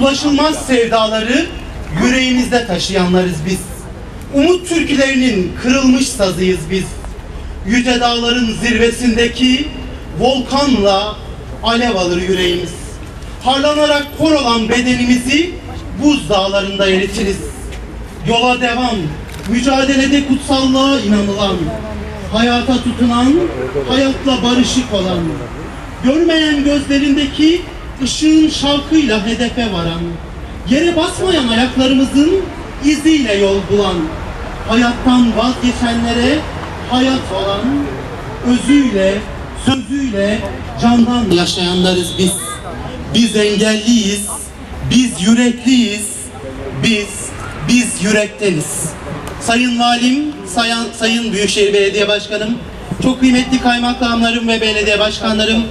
Ulaşılmaz sevdaları yüreğimizde taşıyanlarız biz. Umut türkülerinin kırılmış sazıyız biz. Yüce dağların zirvesindeki volkanla alev alır yüreğimiz. Harlanarak kor olan bedenimizi buz dağlarında eritiriz. Yola devam, mücadelede kutsallığa inanılan, hayata tutunan, hayatla barışık olan, görmeyen gözlerindeki ışığın şalkıyla hedefe varan, yere basmayan ayaklarımızın iziyle yol bulan, hayattan vazgeçenlere hayat olan, özüyle, sözüyle candan yaşayanlarız biz. Biz engelliyiz, biz yürekliyiz, biz, biz yürekteniz. Sayın Valim, Sayın, Sayın Büyükşehir Belediye Başkanım, çok kıymetli kaymakamlarım ve belediye başkanlarım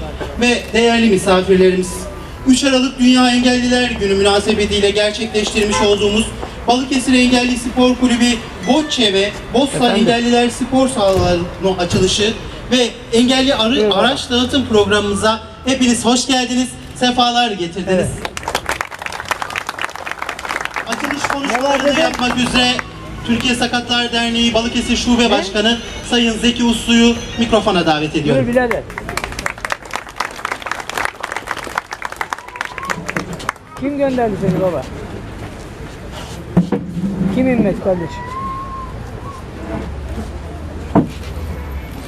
ve değerli misafirlerimiz. 3 Aralık Dünya Engelliler Günü münasebetiyle gerçekleştirmiş olduğumuz Balıkesir Engelli Spor Kulübü Bocce ve Bossa Engelliler Spor Sahaları'nın açılışı ve engelli arı, araç dağıtım programımıza hepiniz hoş geldiniz, sefalar getirdiniz. Açılış konuşmalarını yapmak üzere Türkiye Sakatlar Derneği Balıkesir Şube Başkanı Sayın Zeki Uslu'yu mikrofona davet ediyorum. Buyur birader. Kim gönderdi seni baba? Kim İmmet kardeşim?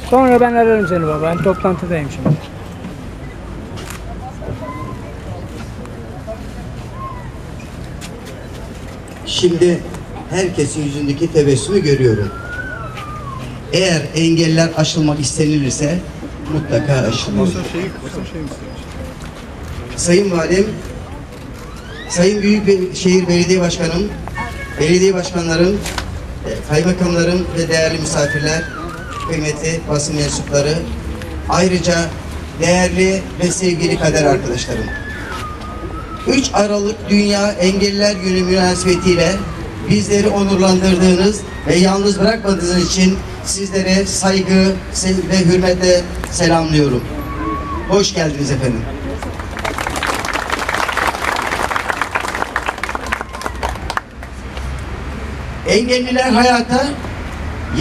Sonra ben ararım seni baba. Ben toplantıdayım şimdi. Şimdi herkesin yüzündeki tebessümü görüyorum. Eğer engeller aşılmak istenilirse mutlaka aşılmalı. Sayın Valim, Sayın Büyükşehir Belediye Başkanım, belediye başkanlarım, e, kaymakamlarım ve değerli misafirler, kıymetli basın mensupları, ayrıca değerli ve sevgili kader arkadaşlarım. 3 Aralık Dünya Engelliler Günü münasebetiyle bizleri onurlandırdığınız ve yalnız bırakmadığınız için sizlere saygı ve hürmetle selamlıyorum. Hoş geldiniz efendim. Engelliler hayata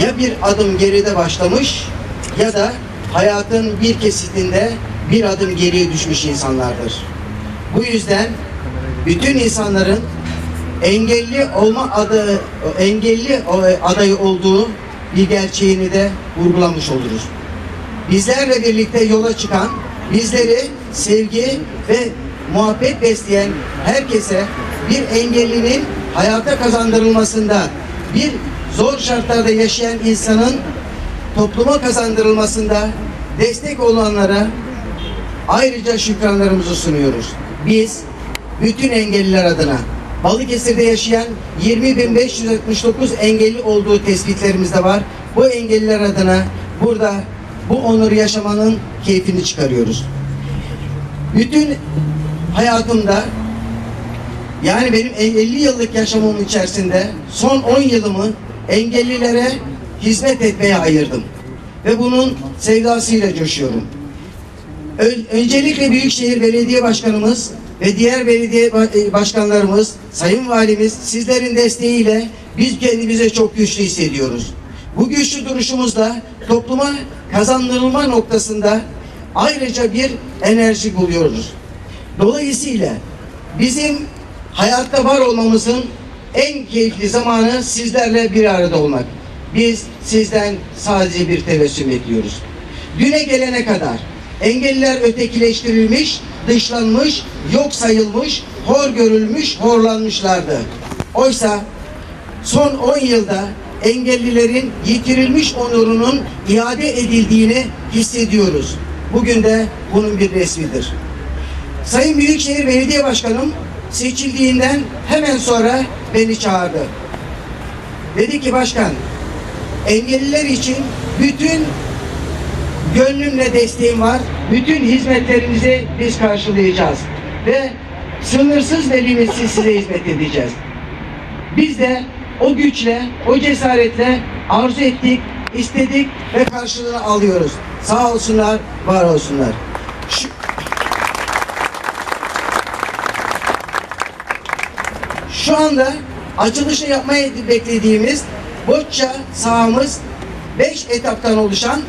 ya bir adım geride başlamış ya da hayatın bir kesitinde bir adım geriye düşmüş insanlardır. Bu yüzden bütün insanların engelli olma adı engelli adayı olduğu bir gerçeğini de vurgulamış oluruz. Bizlerle birlikte yola çıkan, bizleri sevgi ve muhabbet besleyen herkese bir engellinin hayata kazandırılmasında, bir zor şartlarda yaşayan insanın topluma kazandırılmasında destek olanlara ayrıca şükranlarımızı sunuyoruz. Biz bütün engelliler adına Balıkesir'de yaşayan 20.579 engelli olduğu tespitlerimizde var. Bu engelliler adına burada bu onuru yaşamanın keyfini çıkarıyoruz. Bütün hayatımda yani benim 50 yıllık yaşamımın içerisinde son 10 yılımı engellilere hizmet etmeye ayırdım. Ve bunun sevdasıyla coşuyorum. Ön- Öncelikle Büyükşehir Belediye Başkanımız ve diğer belediye e, başkanlarımız, Sayın Valimiz sizlerin desteğiyle biz kendimize çok güçlü hissediyoruz. Bu güçlü duruşumuzda topluma kazandırılma noktasında ayrıca bir enerji buluyoruz. Dolayısıyla bizim hayatta var olmamızın en keyifli zamanı sizlerle bir arada olmak. Biz sizden sadece bir tebessüm bekliyoruz. Düne gelene kadar engelliler ötekileştirilmiş, dışlanmış, yok sayılmış, hor görülmüş, horlanmışlardı. Oysa son 10 yılda engellilerin yitirilmiş onurunun iade edildiğini hissediyoruz. Bugün de bunun bir resmidir. Sayın Büyükşehir Belediye Başkanım seçildiğinden hemen sonra beni çağırdı. Dedi ki başkan, engelliler için bütün gönlümle desteğim var. Bütün hizmetlerinizi biz karşılayacağız. Ve sınırsız ve limitsiz size hizmet edeceğiz. Biz de o güçle, o cesaretle arzu ettik, istedik ve karşılığını alıyoruz. Sağ olsunlar, var olsunlar. Şu anda açılışı yapmayı beklediğimiz Boçça sahamız 5 etaptan oluşan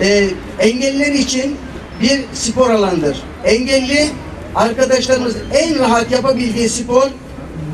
e, engelliler için bir spor alanıdır. Engelli arkadaşlarımız en rahat yapabildiği spor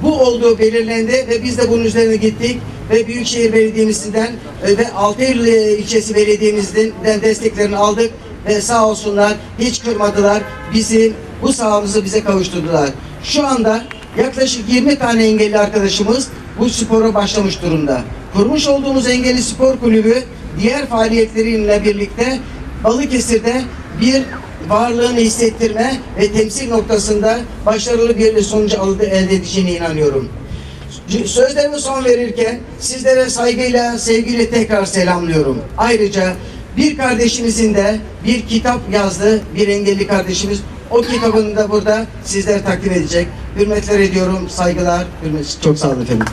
bu olduğu belirlendi ve biz de bunun üzerine gittik ve Büyükşehir Belediye'mizden e, ve Altayır e, ilçesi belediyemizden desteklerini aldık ve sağ olsunlar hiç kırmadılar. Bizim bu sahamızı bize kavuşturdular. Şu anda yaklaşık 20 tane engelli arkadaşımız bu spora başlamış durumda. Kurmuş olduğumuz engelli spor kulübü diğer faaliyetleriyle birlikte Balıkesir'de bir varlığını hissettirme ve temsil noktasında başarılı bir sonucu elde elde edeceğine inanıyorum. Sözlerime son verirken sizlere saygıyla, sevgiyle tekrar selamlıyorum. Ayrıca bir kardeşimizin de bir kitap yazdı, bir engelli kardeşimiz. O kitabını da burada sizlere takdim edecek. Hürmetler ediyorum, saygılar, hürmet. Çok sağ olun efendim.